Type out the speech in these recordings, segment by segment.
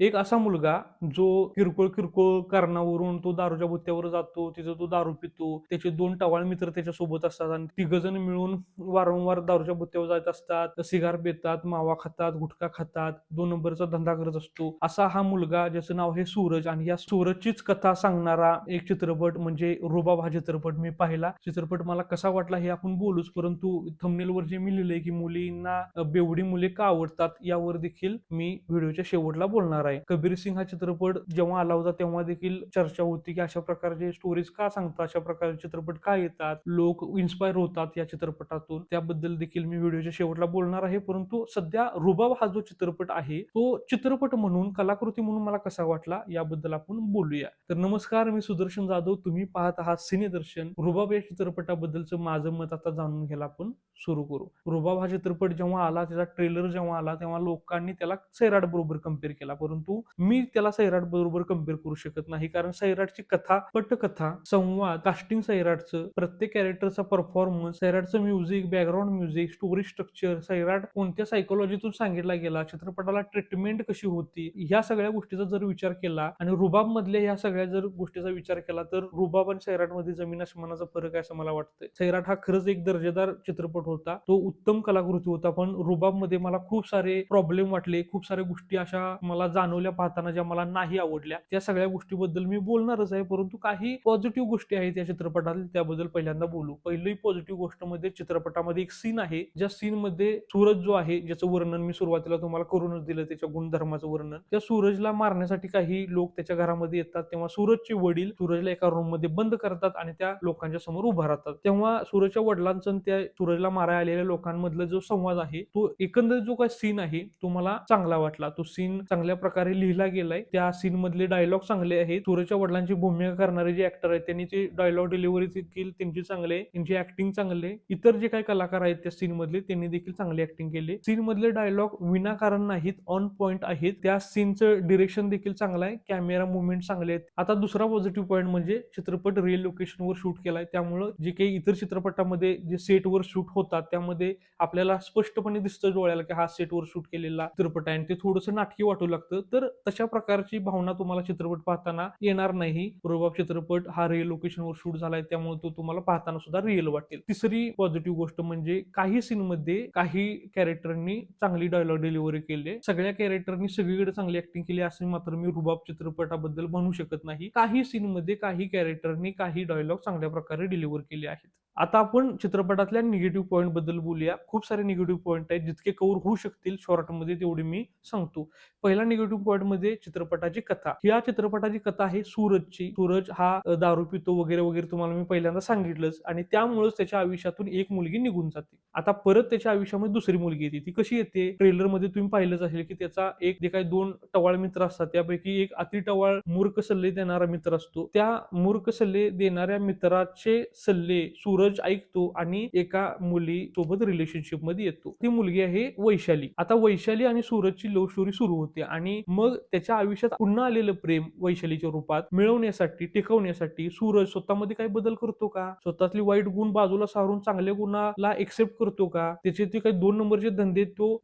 एक असा मुलगा जो किरकोळ किरकोळ कारणावरून तो दारूच्या बुत्त्यावर जातो तिथं तो दारू पितो त्याचे दोन टवाळ मित्र त्याच्या सोबत असतात आणि तिघजण मिळून वारंवार दारूच्या बुत्त्यावर जात असतात. सिगार पितात मावा खातात गुटखा खातात दोन नंबरचा धंदा करत असतो. असा हा मुलगा ज्याचं नाव आहे सूरज आणि या सूरजचीच कथा सांगणारा एक चित्रपट म्हणजे रुबाब हा चित्रपट मी पाहिला. चित्रपट मला कसा वाटला हे आपण बोलूच परंतु थंबनेलवर जे मी लिहिलंय की मुलींना बेवडी मुले का आवडतात यावर देखील मी व्हिडिओच्या शेवटला बोलणार आहे. कबीर सिंग हा चित्रपट जेव्हा आला होता तेव्हा देखील चर्चा होती की अशा प्रकारचे स्टोरीज का सांगतात? अशा प्रकारचे चित्रपट का येतात? लोक इन्स्पायर होतात या चित्रपटातून. त्याबद्दल देखील मी व्हिडिओच्या शेवटला बोलणार आहे. परंतु सध्या रुबाब हा जो चित्रपट आहे तो चित्रपट म्हणून कलाकृती म्हणून मला कसा वाटला याबद्दल आपण बोलूया. तर नमस्कार मी सुदर्शन जाधव. तुम्ही पाहत आहात सिनेदर्शन रुबाब या चित्रपटाबद्दलचं माझं मत आता जाणून घ्यायला आपण सुरू करू. रुबाब हा चित्रपट जेव्हा आला त्याचा ट्रेलर जेव्हा आला तेव्हा लोकांनी त्याला सैराट बरोबर कंपेअर केला. परंतु परंतु मी त्याला सैराट बरोबर कंपेअर करू शकत नाही. कारण सैराटची कथा पटकथा संवाद कास्टिंग सैराटचं प्रत्येक कॅरेक्टरचा performance सैराटचं music background music story structure Sairat कोणत्या सायकोलॉजीतून सांगितला गेला चित्रपटाला ट्रीटमेंट कशी होती ह्या सगळ्या गोष्टीचा जर विचार केला आणि रुबाब मधल्या ह्या सगळ्या जर गोष्टीचा विचार केला तर रुबाब आणि सैराटमध्ये जमीन आसमानाचा फरक आहे असं मला वाटतं सैराट हा खरंच एक दर्जेदार चित्रपट होता. तो उत्तम कलाकृती होता पण रुबाबमध्ये मला खूप सारे प्रॉब्लेम वाटले खूप साऱ्या गोष्टी अशा मला जाणवल्या पाहताना ज्या मला नाही आवडल्या त्या सगळ्या गोष्टीबद्दल मी बोलणारच आहे. परंतु काही पॉझिटिव्ह गोष्टी आहेत या चित्रपटात त्याबद्दल पहिल्यांदा बोलू. पहिली पॉझिटिव्ह गोष्टमध्ये चित्रपटामध्ये एक सीन आहे. ज्या सीन मध्ये सूरज जो आहे ज्याचं वर्णन मी सुरुवातीला तुम्हाला करूनच दिलं त्याच्या गुणधर्माचं वर्णन. त्या सूरजला मारण्यासाठी काही लोक त्याच्या घरामध्ये येतात. तेव्हा सूरजचे वडील सूरजला एका रूममध्ये बंद करतात आणि त्या लोकांच्या समोर उभा राहतात. तेव्हा सूरजच्या वडिलांचं आणि त्या सूरजला मारायला आलेल्या लोकांमधला जो संवाद आहे तो एकंदर जो काही सीन आहे तो मला चांगला वाटला. तो सीन चांगल्या प्रकारे लिहिला गेलाय. त्या सीन मधले डायलॉग चांगले आहेत. सूरजच्या वडिलांची भूमिका करणारे जे ऍक्टर आहेत त्यांनी ते डायलॉग डिलिव्हरी देखील त्यांची चांगले त्यांची ऍक्टिंग चांगले इतर जे काही कलाकार आहेत त्या सीन मधले त्यांनी देखील चांगली ऍक्टिंग केली सीन मधले डायलॉग विनाकारण नाहीत ऑन पॉइंट आहेत. त्या सीनचं डिरेक्शन देखील चांगलं आहे. कॅमेरा मुवमेंट चांगले आहेत. आता दुसरा पॉझिटिव्ह पॉईंट म्हणजे चित्रपट रिअल लोकेशनवर शूट केलाय. त्यामुळं जे काही इतर चित्रपटामध्ये जे सेटवर शूट होतात त्यामध्ये आपल्याला स्पष्टपणे दिसतं डोळ्याला की हा सेटवर शूट केलेला चित्रपट आहे. आणि ते थोडंसं नाटकी वाटू लागतं. तर तशा प्रकारची भावना तुम्हाला चित्रपट पाहताना येणार नाही. रुबाब चित्रपट हा रिअल लोकेशनवर शूट झालाय त्यामुळे तो तुम्हाला पाहताना सुद्धा रिअल वाटेल. तिसरी पॉझिटिव्ह गोष्ट म्हणजे काही सीन मध्ये काही कॅरेक्टरनी चांगली डायलॉग डिलिव्हरी केली सगळ्या कॅरेक्टरनी सगळीकडे चांगली ऍक्टिंग केली असं मात्र मी रुबाब चित्रपटाबद्दल म्हणू शकत नाही. काही सीन मध्ये काही कॅरेक्टरनी काही डायलॉग चांगल्या प्रकारे डिलिव्हर केले आहेत. आता आपण चित्रपटातल्या निगेटिव्ह पॉईंटबद्दल बोलूया. खूप सारे निगेटिव्ह पॉईंट आहेत जितके कव्हर होऊ शकतील शॉर्टमध्ये तेवढी मी सांगतो. पहिला निगेटिव्ह पॉईंटमध्ये चित्रपटाची कथा. या चित्रपटाची कथा आहे सूरजची. सूरज हा दारू पितो वगैरे वगैरे तुम्हाला मी पहिल्यांदा सांगितलंच आणि त्यामुळेच त्याच्या आयुष्यातून एक मुलगी निघून जाते. आता परत त्याच्या आयुष्यामध्ये दुसरी मुलगी येते. ती कशी येते? ट्रेलरमध्ये तुम्ही पाहिलंच असेल की त्याचा एक जे काही दोन टवाळ मित्र असतात त्यापैकी एक अति टवाळ मूर्ख सल्ले देणारा मित्र असतो. त्या मूर्ख सल्ले देणाऱ्या मित्राचे सल्ले सूरज ऐकतो आणि एका मुली सोबत रिलेशनशिपमध्ये येतो. ती मुलगी आहे वैशाली. आता वैशाली आणि सूरजची लव्ह स्टोरी सुरू होते आणि मग त्याच्या आयुष्यात पुन्हा आलेलं प्रेम वैशालीच्या रूपात मिळवण्यासाठी टिकवण्यासाठी सूरज स्वतःमध्ये काही बदल करतो का? स्वतःतली वाईट गुण बाजूला सारून चांगल्या गुणाला एक्सेप्ट करतो का? त्याचे ते काही दोन नंबरचे धंदे तो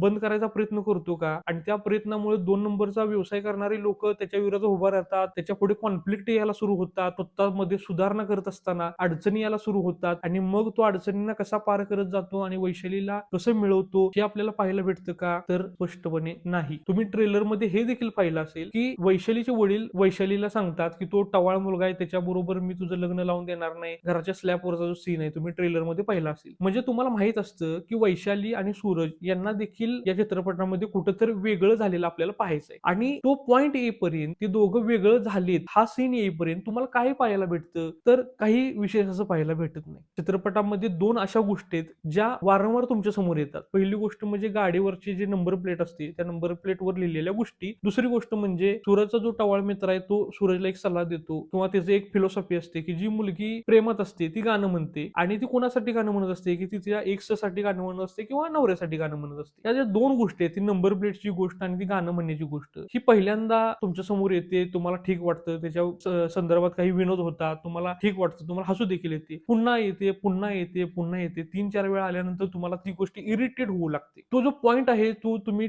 बंद करायचा प्रयत्न करतो का? आणि त्या प्रयत्नामुळे दोन नंबरचा व्यवसाय करणारे लोक त्याच्या विरोधात उभा राहतात त्याच्या पुढे कॉन्फ्लिक्ट यायला सुरू होतात स्वतःमध्ये सुधारणा करत असताना अडचणी यायला सुरू होतात आणि मग तो अडचणींना कसा पार करत जातो आणि वैशालीला कसं मिळवतो हे आपल्याला पाहायला भेटतं का? तर स्पष्टपणे नाही. तुम्ही ट्रेलरमध्ये हे देखील पाहिलं असेल की वैशालीचे वडील वैशालीला सांगतात की तो टवाळ मुलगा आहे त्याच्याबरोबर मी तुझं लग्न लावून देणार नाही. घराच्या स्लॅबवरचा जो सीन आहे तुम्ही ट्रेलरमध्ये पाहिला असेल. म्हणजे तुम्हाला माहीत असतं की वैशाली आणि सूरज यांना देखील या चित्रपटामध्ये कुठंतरी वेगळं झालेलं आपल्याला पाहायचं आहे आणि तो पॉइंट येईपर्यंत ते दोघं वेगळं झालेत हा सीन येईपर्यंत तुम्हाला काय पाहायला भेटतं? तर काही विशेष असं पाहायला भेटत. नाही. चित्रपटामध्ये दोन अशा गोष्टी आहेत ज्या वारंवार तुमच्यासमोर येतात. पहिली गोष्ट म्हणजे गाडीवरची जी नंबर प्लेट असते त्या नंबर प्लेटवर लिहिलेल्या गोष्टी. दुसरी गोष्ट म्हणजे सूरजचा जो टवाळ मित्र आहे तो सूरजला एक सल्ला देतो किंवा त्याची एक फिलॉसॉफी असते की जी मुलगी प्रेमात असते ती गाणं म्हणते. आणि ती कोणासाठी गाणं म्हणत असते की ती तिच्या एक्ससाठी गाणं म्हणत असते किंवा नवऱ्यासाठी गाणं म्हणत असते. या ज्या दोन गोष्टी आहेत ती नंबर प्लेटची गोष्ट आणि ती गाणं म्हणण्याची गोष्ट ही पहिल्यांदा तुमच्यासमोर येते तुम्हाला ठीक वाटतं त्याच्या संदर्भात काही विनोद होतात तुम्हाला ठीक वाटतं तुम्हाला हसू देखील येते. पुन्हा पुन्हा येते पुन्हा येते पुन्हा येते. तीन चार वेळा आल्यानंतर तुम्हाला ती गोष्ट इरिटेट होऊ लागते. तो जो पॉईंट आहे तो तुम्ही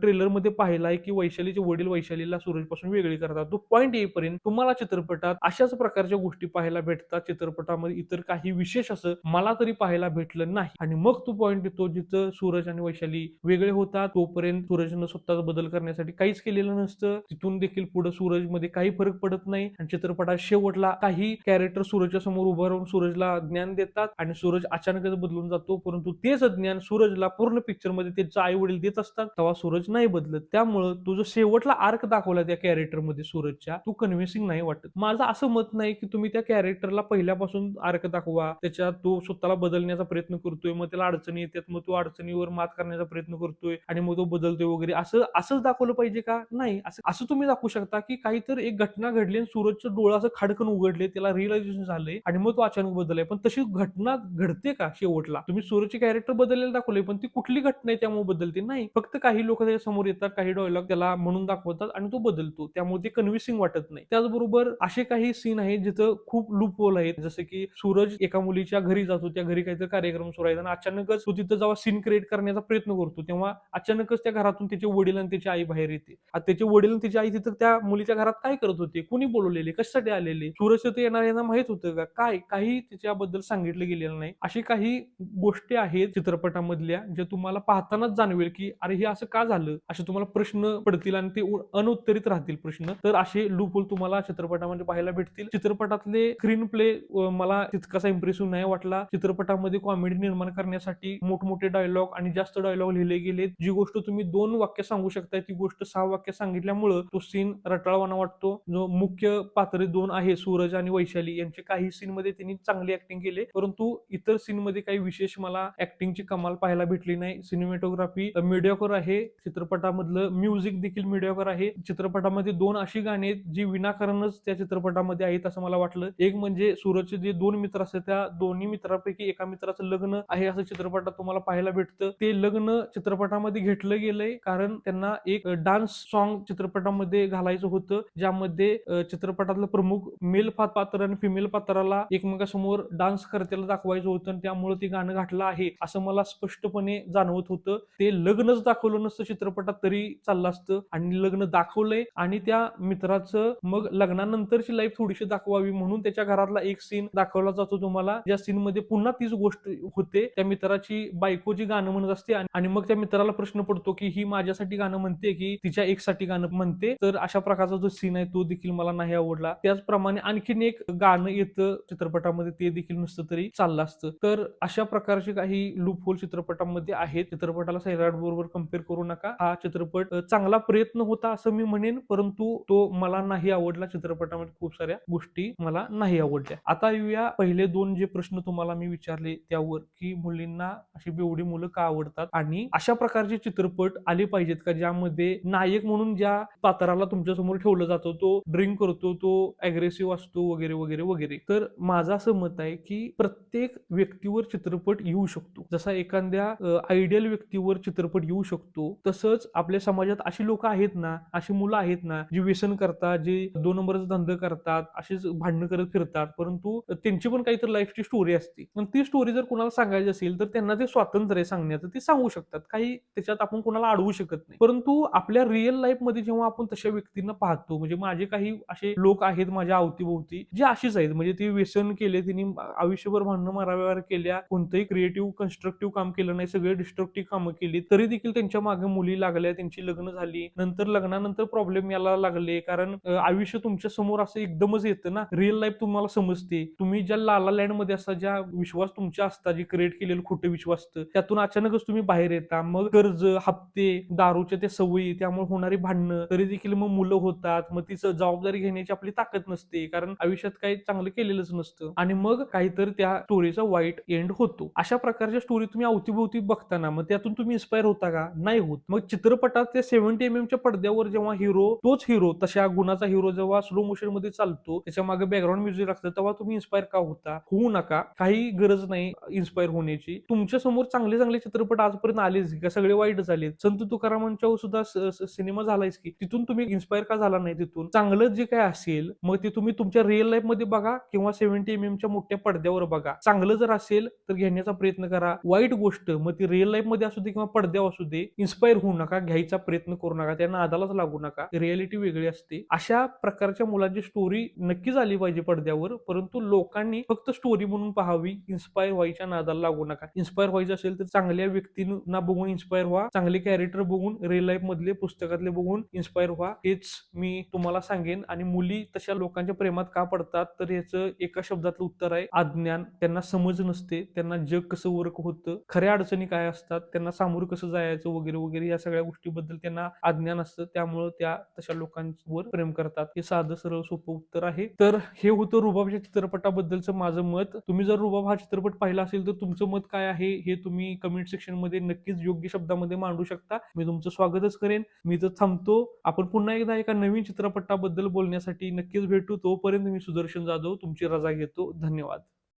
ट्रेलरमध्ये पाहिलाय की वैशालीचे वडील वैशालीला सूरजपासून वेगळी करतात. तो पॉईंट येईपर्यंत तुम्हाला चित्रपटात अशाच प्रकारच्या गोष्टी पाहायला भेटतात. चित्रपटामध्ये इतर काही विशेष असं मला तरी पाहायला भेटलं नाही. आणि मग तो पॉईंट येतो जिथं सूरज आणि वैशाली वेगळे होतात. तोपर्यंत सूरजनं स्वतःचा बदल करण्यासाठी काहीच केलेलं नसतं. तिथून देखील पुढे सूरजमध्ये काही फरक पडत नाही. आणि चित्रपटात शेवटला काही कॅरेक्टर सूरजच्या समोर उभं राहून सूरजला ज्ञान देतात आणि सूरज अचानकच बदलून जातो परंतु तेच ज्ञान सूरजला पूर्ण पिक्चरमध्ये त्याचं आई वडील देत असतात. तेव्हा सूरज नाही बदलत. त्यामुळं तो जो शेवटला आर्क दाखवला त्या कॅरेक्टरमध्ये सूरजच्या. तू कन्व्हिन्सिंग नाही वाटत. माझं असं मत नाही की तुम्ही त्या कॅरेक्टरला पहिल्यापासून आर्क दाखवा. त्याच्यात तो स्वतःला बदलण्याचा प्रयत्न करतोय. मग त्याला अडचणी येतात. मग तो अडचणीवर मात करण्याचा प्रयत्न करतोय. आणि मग तो बदलतोय वगैरे. असं असंच दाखवलं पाहिजे का? नाही. असं असं तुम्ही दाखवू शकता की काहीतरी एक घटना घडली आणि सूरजचं डोळं असं खडकन उघडले. त्याला रिअलायझेशन झालंय. आणि मग तो अचानक बदललाय पण तशी घटना घडते का शेवटला? तुम्ही सूरजचे कॅरेक्टर बदललेलं दाखवले पण ती कुठली घटना आहे त्यामुळे बदलते? नाही. फक्त काही लोक त्याच्यासमोर येतात काही डायलॉग त्याला म्हणून दाखवतात आणि तो बदलतो. त्यामुळे ते कन्व्हिसिंग वाटत नाही. त्याचबरोबर असे काही सीन आहेत जिथं खूप लूप होल आहेत. जसं की सूरज एका मुलीच्या घरी जातो त्या घरी काहीतरी कार्यक्रम सुरू आहे आणि अचानकच तो तिथं जेव्हा सीन क्रिएट करण्याचा प्रयत्न करतो तेव्हा अचानकच त्या घरातून त्याचे वडील आणि त्याची आई बाहेर येते. आता त्याचे वडील आणि त्याची आई तिथं त्या मुलीच्या घरात काय करत होते? कुणी बोलवलेले? कशासाठी आलेले? सूरज तिथं येणार यांना माहीत होतं का? काय? काही त्याबद्दल सांगितलं गेलेलं नाही. अशी काही गोष्टी आहेत चित्रपटामधल्या ज्या तुम्हाला पाहतानाच जाणवेल की अरे हे असं का झालं? असे तुम्हाला प्रश्न पडतील आणि ते उ- राहतील प्रश्न. तर असे लूपहोल तुम्हाला चित्रपटामध्ये पाहायला भेटतील. चित्रपटातले स्क्रीन प्ले मला तितकासा इम्प्रेसिव्ह नाही वाटला. चित्रपटामध्ये कॉमेडी निर्माण करण्यासाठी मोठमोठे डायलॉग आणि जास्त डायलॉग लिहिले गेले जी गोष्ट तुम्ही दोन वाक्य सांगू शकताय ती गोष्ट सहा वाक्य सांगितल्यामुळं तो सीन रटाळवाना वाटतो. जो मुख्य पात्र दोन आहे सूरज आणि वैशाली यांचे काही सीन मध्ये त्यांनी चांगली ऍक्टिंग केले. परंतु इतर सीन मध्ये काही विशेष मला ऍक्टिंगची कमाल पाहायला भेटली नाही. सिनेमॅटोग्राफी मीडियाकर आहे. चित्रपटामधलं म्युझिक देखील मीडियाकर आहे. चित्रपटामध्ये दोन अशी गाणी आहेत जी विनाकारणच त्या चित्रपटामध्ये आहेत असं मला वाटलं. एक म्हणजे सूरजचे जे दोन मित्र असतात त्या दोन्ही मित्रांपैकी एका मित्राचं लग्न आहे असं चित्रपटात तुम्हाला पाहायला भेटतं. ते लग्न चित्रपटामध्ये घेतलं गेलंय कारण त्यांना एक डान्स सॉन्ग चित्रपटामध्ये घालायचं होतं ज्यामध्ये चित्रपटातलं प्रमुख मेल पात्र आणि फिमेल पात्राला एकमेकासमोर डान्स करतेला दाखवायचं होतं आणि त्यामुळे ते गाणं घातलं आहे असं मला स्पष्टपणे जाणवत होतं. ते लग्नच दाखवलं नसतं चित्रपटात तरी चाललं असतं आणि लग्न दाखवलंय आणि त्या मित्राचं मग लग्नानंतरची लाईफ थोडीशी दाखवावी म्हणून त्याच्या घरातला एक सीन दाखवला जातो तुम्हाला. ज्या सीन मध्ये पुन्हा तीच गोष्ट होते. त्या मित्राची बायको जी गाणं म्हणत असते आणि मग त्या मित्राला प्रश्न पडतो की ही माझ्यासाठी गाणं म्हणते की तिच्या एक साठी गाणं म्हणते? तर अशा प्रकारचा जो सीन आहे तो देखील मला नाही आवडला. त्याचप्रमाणे आणखीन एक गाणं येतं चित्रपटामध्ये ते देखील नसतं तरी चाललं असतं. तर अशा प्रकारचे काही लूप चित्रपटांमध्ये चित्रपटामध्ये आहेत. चित्रपटाला सैराट बरोबर कंपेअर करू नका. हा चित्रपट चांगला प्रयत्न होता असं मी म्हणेन परंतु तो मला नाही आवडला. चित्रपटामध्ये खूप साऱ्या गोष्टी मला नाही आवडल्या. आता येऊया पहिले दोन जे प्रश्न तुम्हाला मी विचारले त्यावर की मुलींना अशी बेवडी मुलं का आवडतात? आणि अशा प्रकारचे चित्रपट आले पाहिजेत का? ज्यामध्ये नायक म्हणून ज्या पात्राला तुमच्यासमोर ठेवलं जातं तो ड्रिंक करतो तो अग्रेसिव्ह असतो वगैरे वगैरे वगैरे. तर माझं असं मत आहे की प्रत्येक व्यक्तीवर चित्रपट येऊ शकतो. जसा एखाद्या आयडियल व्यक्तीवर चित्रपट येऊ शकतो तसंच आपल्या समाजात अशी लोक आहेत ना अशी मुलं आहेत ना जी व्यसन करतात जे दोन नंबरचा धंदा करतात अशीच भांडणं करत फिरतात परंतु त्यांची पण काहीतरी लाईफची स्टोरी असते. पण ती स्टोरी जर कोणाला सांगायची असेल तर त्यांना ते स्वातंत्र्य आहे सांगण्याचं ते सांगू शकतात. काही त्याच्यात आपण कोणाला अडवू शकत नाही. परंतु आपल्या रिअल लाईफमध्ये जेव्हा आपण तशा व्यक्तींना पाहतो म्हणजे माझे काही असे लोक आहेत माझ्या अवतीभोवती जे अशीच आहेत म्हणजे ते व्यसन केले त्यांनी आयुष्यभर भांडणं माराव्यावर केल्या कोणतंही क्रिएटिव्ह कन्स्ट्रक्टिव्ह काम केलं नाही सगळे डिस्ट्रक्टिव्ह कामं केली तरी देखील त्यांच्या मागे मुली लागल्या त्यांची लग्न झाली. नंतर लग्नानंतर प्रॉब्लेम यायला लागले कारण आयुष्य तुमच्यासमोर असं एकदमच येतं ना. रिअल लाईफ तुम्हाला समजते. तुम्ही ज्या लाला लँडमध्ये असता ज्या विश्वास तुमच्या असतात जे क्रिएट केलेलं खोटं विश्वास त्यातून अचानकच तुम्ही बाहेर येता. मग कर्ज हप्ते दारूच्या त्या सवयी त्यामुळे होणारी भांडणं तरी देखील मग मुलं होतात. मग तिचं जबाबदारी घेण्याची आपली ताकद नसते कारण आयुष्यात काही चांगलं केलेलंच नसतं. आणि मग काहीतरी त्या स्टोरीचा वाईट एंड होतो. अशा प्रकारच्या स्टोरी तुम्ही अवतीभोवती बघताना मग त्यातून तुम्ही इन्स्पायर होता का? नाही होत. मग चित्रपटात त्या सेव्हन्टी एम एमच्या पडद्यावर जेव्हा हिरो तोच हिरो तशा गुणाचा हिरो जेव्हा स्लो मोशनमध्ये चालतो त्याच्यामागे बॅकग्राऊंड म्युझिक लागतं तेव्हा तुम्ही इन्स्पायर का होता? होऊ नका. काही गरज नाही इन्स्पायर होण्याची. तुमच्यासमोर चांगले चांगले चित्रपट आजपर्यंत आलेच का सगळे वाईट झाले संत तुकारामांच्या सुद्धा स- सिनेमा झालायच की तिथून तुम्ही इन्स्पायर का झाला नाही तिथून? चांगलं जे काय असेल मग ते तुम्ही तुमच्या रिअल लाईफमध्ये बघा किंवा सेव्हन्टी एम एमच्या मोठ्या पडद्यावर बघा. चांगलं जर असेल तर घेण्याचा प्रयत्न करा. वाईट गोष्ट मग ती रिअल लाईफमध्ये असू दे किंवा पडद्यावर असू दे इन्स्पायर होऊ नका घ्यायचा प्रयत्न करू नका त्यांना आदालाच लागू नका. रियालिटी वेगळी असते. अशा प्रकारच्या मुलांची स्टोरी नक्कीच आली पाहिजे पडद्यावर परंतु लोकांनी फक्त स्टोरी म्हणून पाहावी इन्स्पायर व्हायच्या नादाला लागू नका. इन्स्पायर व्हायचं असेल तर चांगल्या व्यक्तींना बघून इन्स्पायर व्हा चांगले कॅरेक्टर बघून रिअल लाईफ मधले पुस्तकातले बघून इन्स्पायर व्हा. हेच मी तुम्हाला सांगेन. आणि मुली तशा लोकांच्या प्रेमात का पडतात? तर याचं एका शब्दातलं उत्तर आहे अज्ञान त्यांना समज नसते त्यांना जग कसं वर्क होतं खऱ्या अडचणी काय असतात त्यांना सामोरं कसं जायचं वगैरे वगैरे या सगळ्या गोष्टीबद्दल त्यांना अज्ञान असतं. त्यामुळं त्या तशा लोकांवर प्रेम करतात. हे साधं सरळ सोपं उत्तर आहे. तर हे होतं रुबाबच्या चित्रपटाबद्दलचं माझं मत. तुम्ही जर रुबाब हा चित्रपट पाहिला असेल तर तुमचं मत काय आहे हे तुम्ही कमेंट सेक्शनमध्ये नक्कीच योग्य शब्दामध्ये मांडू शकता. मी तुमचं स्वागतच करेन. मी तर थांबतो. आपण पुन्हा एकदा एका नवीन चित्रपटाबद्दल बोलण्यासाठी नक्कीच भेटू. तोपर्यंत मी सुदर्शन जाधव तुमची रजा घेतो. धन्यवाद.